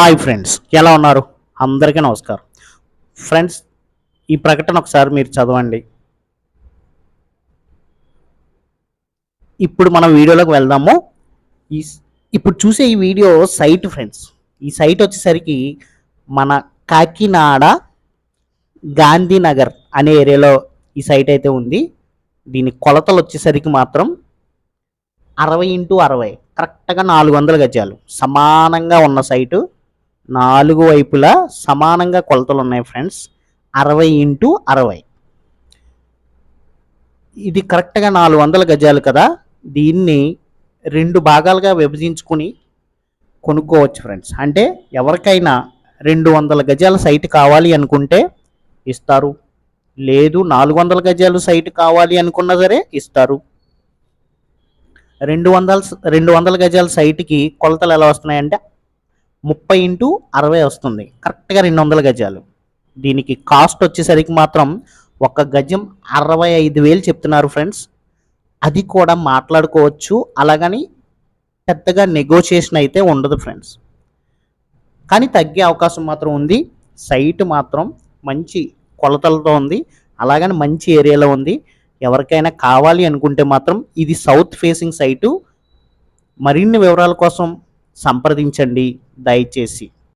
Hi friends ఎలా ఉన్నారు? అందరికీ నమస్కారం. ఫ్రెండ్స్ ఈ ప్రకటన ఒకసారి మీరు చదవండి. ఇప్పుడు మనం వీడియోలోకి వెళ్దాము. ఈ ఇప్పుడు చూసే ఈ వీడియో సైట్ ఫ్రెండ్స్. ఈ సైట్ వచ్చేసరికి మన కాకినాడ గాంధీనగర్ అనే ఏరియాలో ఈ సైట్ అయితే ఉంది. దీని కొలతలు వచ్చేసరికి మాత్రం అరవై ఇంటూ అరవై కరెక్ట్గా నాలుగు వందల గజాలు. సమానంగా ఉన్న సైటు. నాలుగు వైపులా సమానంగా కొలతలు ఉన్నాయి ఫ్రెండ్స్. అరవై ఇంటూ అరవై. ఇది కరెక్ట్గా నాలుగు వందల గజాలు కదా. దీన్ని రెండు భాగాలుగా విభజించుకుని కొనుక్కోవచ్చు ఫ్రెండ్స్. అంటే ఎవరికైనా రెండు వందల గజాల సైట్ కావాలి అనుకుంటే ఇస్తారు. లేదు నాలుగు వందల గజాలు సైట్ కావాలి అనుకున్నా సరే ఇస్తారు. రెండు వందల రెండు వందల గజాల సైట్కి కొలతలు ఎలా వస్తున్నాయంటే ముప్పై ఇంటూ అరవై వస్తుంది. కరెక్ట్గా రెండు వందల గజాలు. దీనికి కాస్ట్ వచ్చేసరికి మాత్రం ఒక గజం అరవై ఐదు వేలు చెప్తున్నారు ఫ్రెండ్స్. అది కూడా మాట్లాడుకోవచ్చు. అలాగని పెద్దగా నెగోషియేషన్ అయితే ఉండదు ఫ్రెండ్స్. కానీ తగ్గే అవకాశం మాత్రం ఉంది. సైట్ మాత్రం మంచి కొలతలతో ఉంది. అలాగని మంచి ఏరియాలో ఉంది. ఎవరికైనా కావాలి అనుకుంటే మాత్రం ఇది సౌత్ ఫేసింగ్ సైటు. మరిన్ని వివరాల కోసం సంప్రదించండి దయచేసి.